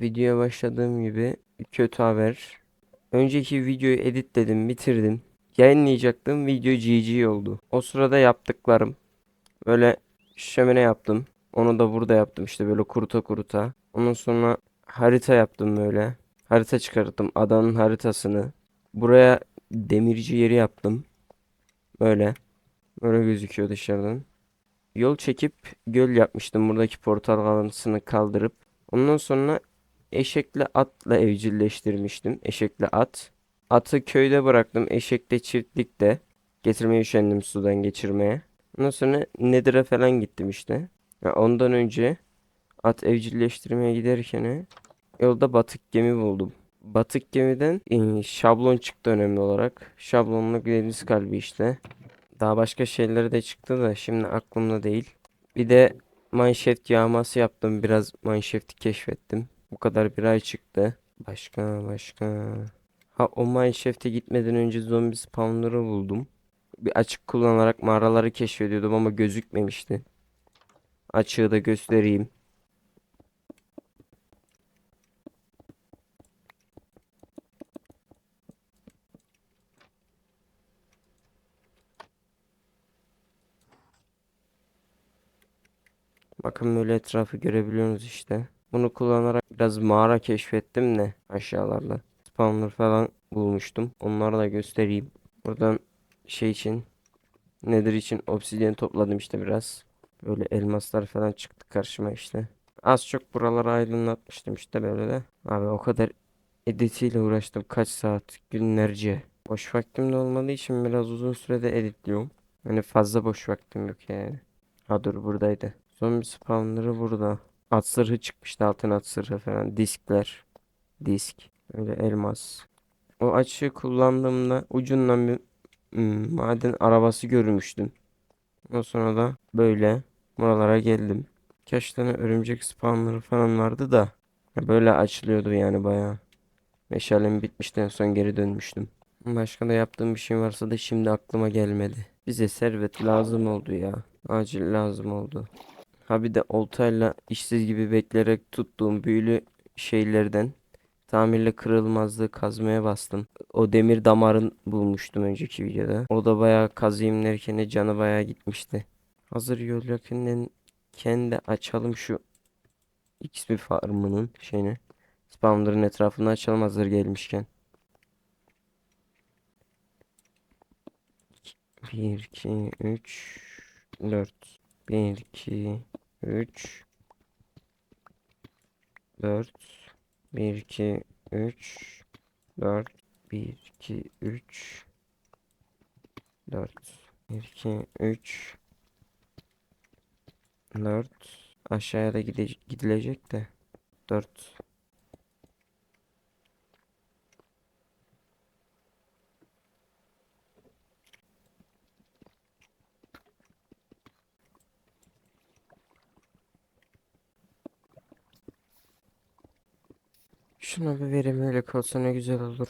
videoya başladığım gibi kötü haber. Önceki videoyu editledim, bitirdim. Yayınlayacaktım. Video GG oldu. O sırada yaptıklarım. Böyle şömine yaptım. Onu da burada yaptım işte böyle kuruta kuruta. Ondan sonra harita yaptım böyle. Harita çıkarttım. Adanın haritasını. Buraya demirci yeri yaptım. Böyle. Böyle gözüküyor dışarıdan. Yol çekip göl yapmıştım. Buradaki portal kalıntısını kaldırıp. Ondan sonra eşekle atla evcilleştirmiştim. Eşekle at. Atı köyde bıraktım. Eşekle çiftlikte. Getirmeye üşendim sudan geçirmeye. Ondan sonra Nether'a falan gittim işte. Ya ondan önce at evcilleştirmeye giderken yolda batık gemi buldum. Batık gemiden e, şablon çıktı önemli olarak. Şablonlu deniz kalbi işte. Daha başka şeyleri de çıktı da şimdi aklımda değil. Bir de mineshaft yağması yaptım. Biraz mineshaft'i keşfettim. Bu kadar bir ay çıktı. Başka başka. Ha o mineshaft'e gitmeden önce zombi spawnları buldum. Bir açık kullanarak mağaraları keşfediyordum ama gözükmemişti. Açığı da göstereyim. Bakın böyle etrafı görebiliyorsunuz işte. Bunu kullanarak biraz mağara keşfettim de aşağılarda. Spawner falan bulmuştum. Onları da göstereyim. Buradan şey için Nether için obsidyen topladım işte biraz. Böyle elmaslar falan çıktı karşıma işte. Az çok buraları aydınlatmıştım işte böyle de. Abi o kadar editiyle uğraştım kaç saat günlerce. Boş vaktim de olmadığı için biraz uzun sürede editliyorum. Hani fazla boş vaktim yok yani. Ha dur buradaydı. Zombi spawnları burada. At zırhı çıkmıştı altın at zırhı falan. Diskler. Disk. Öyle elmas. O açığı kullandığımda ucundan bir hmm, maden arabası görmüştüm. Ondan sonra da böyle buralara geldim. Kaç tane örümcek spawnları falan vardı da böyle açılıyordu yani bayağı. Meşalem bitmişten son geri dönmüştüm. Başka da yaptığım bir şey varsa da şimdi aklıma gelmedi. Bize servet lazım oldu ya. Acil lazım oldu. Ha bir de oltayla işsiz gibi bekleyerek tuttuğum büyülü şeylerden tamirle kırılmazlığı kazmaya bastım. O demir damarın bulmuştum önceki videoda. O da bayağı kazıyım derken de canı bayağı gitmişti. Hazır yol yakınken de açalım şu XP farmının şeyini. Spawner'ın etrafını açalım hazır gelmişken. 1, 2, 3, 4. 1, 2, 3, 4. 1, 2, 3, 4. 1, 2, 3, 4. 1, 2, 3, 4. Aşağıya da gide gidilecek de. 4. Şuna bir verim öyle kalsa ne güzel olur.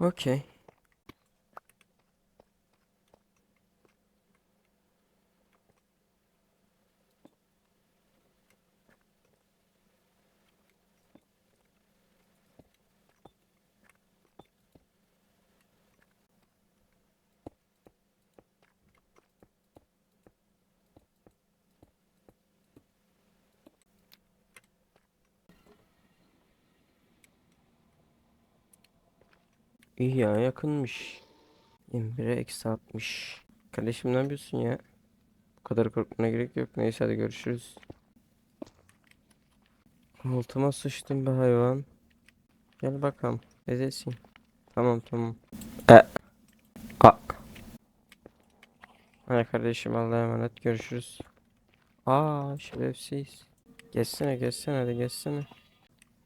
Okey. İyi ya yakınmış. 21'e eksi 60. Kardeşim ne yapıyorsun ya? Bu kadar korkmana gerek yok. Neyse hadi görüşürüz. Altıma sıçtın be hayvan. Gel bakalım. Neredesin? Tamam tamam. E. A. Hadi kardeşim Allah'a emanet görüşürüz. Aa şerefsiz. Geçsene geçsene hadi geçsene.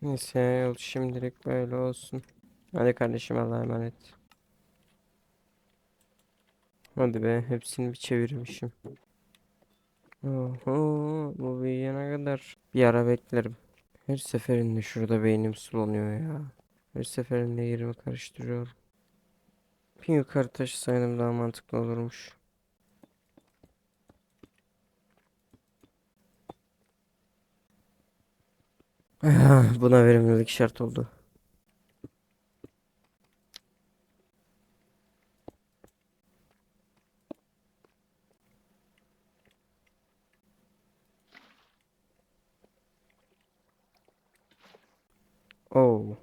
Neyse yol şimdilik böyle olsun. Hadi kardeşim Allah'a emanet. Hadi be hepsini bir çevirmişim. Oho, bu büyüyene kadar bir ara beklerim. Her seferinde şurada beynim sulanıyor ya. Her seferinde yerimi karıştırıyorum. Bir yukarı taşısaydım daha mantıklı olurmuş. Ah, Buna verimlilik şart oldu. Oh.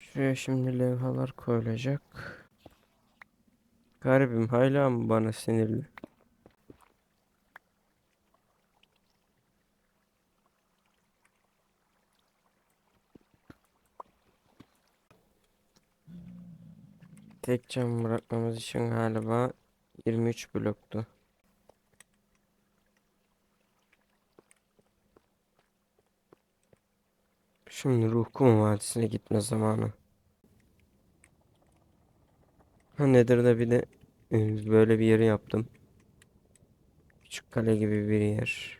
Şuraya şimdi levhalar koyulacak. Garibim hala mı bana sinirli? Tek cam bırakmamız için galiba 23 bloktu. Şimdi ruh kum vadisine gitme zamanı. Ha nedir de bir de e, böyle bir yeri yaptım. Küçük kale gibi bir yer.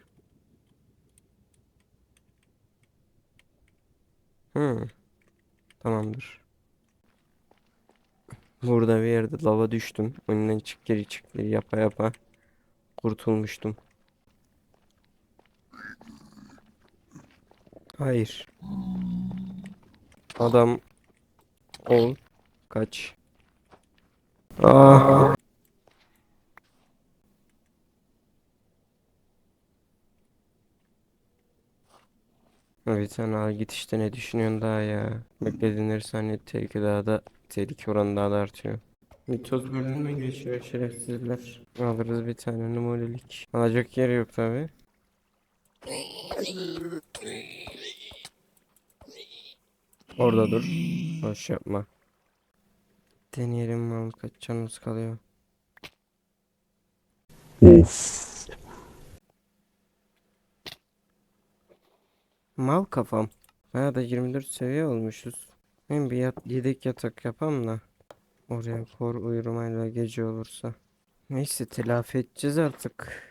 Hı. Tamamdır. Burada bir yerde lava düştüm. Ondan çık geri çık geri yapa yapa kurtulmuştum. Hayır. Adam ol kaç. Ah. Bir tane al git işte ne düşünüyorsun daha ya. Beklediğin saniye tehlike daha da tehlike oranı daha da artıyor. Mitoz bölümüne geçiyor şerefsizler. Alırız bir tane numunelik. Alacak yer yok tabi. Orada dur. Boş yapma. Deneyelim mal kaç canımız kalıyor. Mal kafam. Baya da 24 seviye olmuşuz. Hem bir yat yedek yatak yapam da. Oraya kor uyumayla gece olursa. Neyse telafi edeceğiz artık.